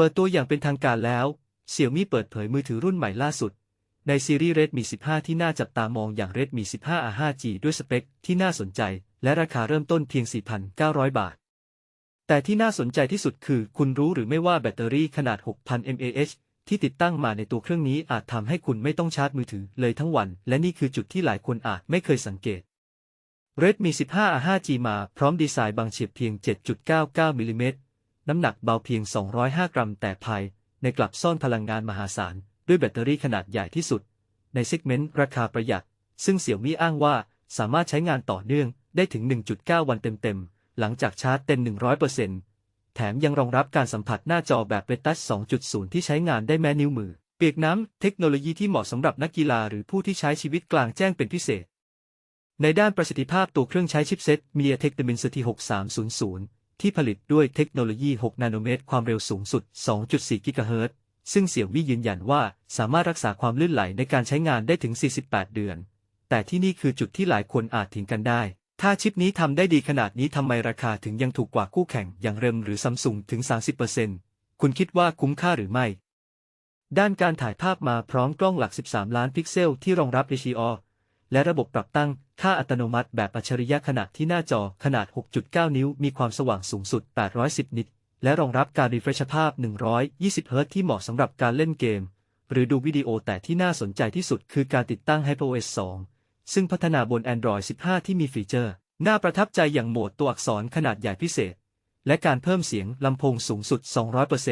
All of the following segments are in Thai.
ปิดตัวอย่างเป็นทางการแล้ว Xiaomi เปิดเผยมือถือรุ่นใหม่ล่าสุด ในซีรีส์ Redmi 15 ที่น่าจับตามองอย่าง Redmi 15 R 5G ด้วยสเปคที่น่าสนใจ และราคาเริ่มต้นเพียง 4,900 บาท แต่ที่น่าสนใจที่สุดคือ คุณรู้หรือไม่ว่าแบตเตอรี่ขนาด 6,000 mAh ที่ติดตั้งมาในตัวเครื่องนี้อาจทำให้คุณไม่ต้องชาร์จมือถือเลยทั้งวัน และนี่คือจุดที่หลายคนอาจไม่เคยสังเกต Redmi 15 R 5G มาพร้อมดีไซน์บางเฉียบเพียง 7.99 มิลลิเมตร น้ำหนักเบาเพียง 205 กรัม แต่ภายในกลับซ่อนพลังงานมหาศาล ด้วยแบตเตอรี่ขนาดใหญ่ที่สุด ในเซกเมนต์ราคาประหยัด ซึ่งเสี่ยวมี่อ้างว่าสามารถใช้งานต่อเนื่องได้ถึง 1.9 วันเต็มๆ หลังจากชาร์จเต็ม 100%แถมยังรองรับการสัมผัสหน้าจอแบบเบตัส2.0 ที่ใช้งานได้แม้นิ้วมือ เปียกน้ำ เทคโนโลยีที่เหมาะสำหรับนักกีฬาหรือผู้ที่ใช้ชีวิตกลางแจ้งเป็นพิเศษ ในด้านประสิทธิภาพตัวเครื่องใช้ชิปเซ็ต MediaTek Dimensity 6300 ที่ผลิตด้วยเทคโนโลยี 6 นาโนเมตร ความเร็วสูงสุด 2.4 กิกะเฮิรตซ์ ซึ่งเสี่ยวมี่ยืนยันว่าสามารถรักษาความลื่นไหลในการใช้งานได้ถึง 48 เดือน แต่ที่นี่คือจุดที่หลายคนอาจถิงกันได้ ถ้าชิปนี้ทำได้ดีขนาดนี้ทำไมราคาถึงยังถูกกว่าคู่แข่งอย่างเรมหรือซัมซุงถึง 30%คุณคิดว่าคุ้มค่าหรือไม่ ด้านการถ่ายภาพมาพร้อมกล้องหลัก 13 ล้านพิกเซลที่รองรับ HDR และระบบปรับตั้งค่าอัตโนมัติแบบอัจฉริยะขณะที่หน้าจอขนาด 6.9 นิ้ว มีความสว่างสูงสุด 810 นิต และรองรับการรีเฟรชภาพ 120 เฮิรตซ์ที่เหมาะสำหรับการเล่นเกม หรือดูวิดีโอแต่ที่น่าสนใจที่สุดคือการติดตั้ง HyperOS 2 ซึ่งพัฒนาบน Android 15 ที่มีฟีเจอร์ น่าประทับใจอย่างโหมดตัวอักษรขนาดใหญ่พิเศษ และการเพิ่มเสียงลำโพงสูงสุด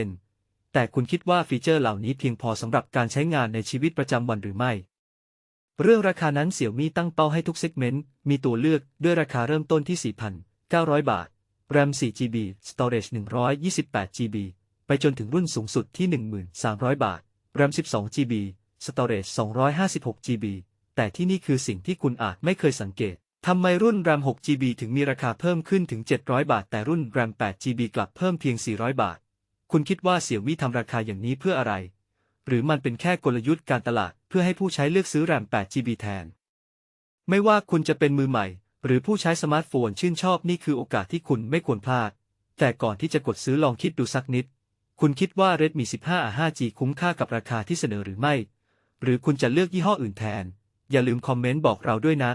200%แต่คุณคิดว่าฟีเจอร์เหล่านี้เพียงพอสำหรับการใช้งานในชีวิตประจำวันหรือไม่ เรื่องราคานั้นเสี่ยวมี่ตั้งเป้าให้ทุกเซกเมนต์ มีตัวเลือกด้วยราคาเริ่มต้นที่ 4,900 บาท RAM 4GB Storage 128GB ไปจนถึงรุ่นสูงสุดที่ 1,300 บาท RAM 12GB Storage 256GB แต่ที่นี่คือสิ่งที่คุณอาจไม่เคยสังเกตทำไมรุ่น RAM 6GB ถึงมีราคาเพิ่มขึ้นถึง 700 บาท แต่รุ่น RAM 8GB กลับเพิ่มเพียง 400 บาท คุณคิดว่าเสี่ยวมี่ทำราคาอย่างนี้เพื่ออะไร หรือมันเป็นแค่กลยุทธ์การตลาดเพื่อให้ผู้ใช้เลือกซื้อ RAM 8GB แทน ไม่ว่าคุณจะเป็นมือใหม่ หรือผู้ใช้สมาร์ทโฟนชื่นชอบนี่คือโอกาสที่คุณไม่ควรพลาด แต่ก่อนที่จะกดซื้อลองคิดดูสักนิด คุณคิดว่า Redmi 15 5G คุ้มค่ากับราคาที่เสนอหรือไม่ หรือคุณจะเลือกยี่ห้ออื่นแทน อย่าลืมคอมเมนต์บอกเราด้วยนะ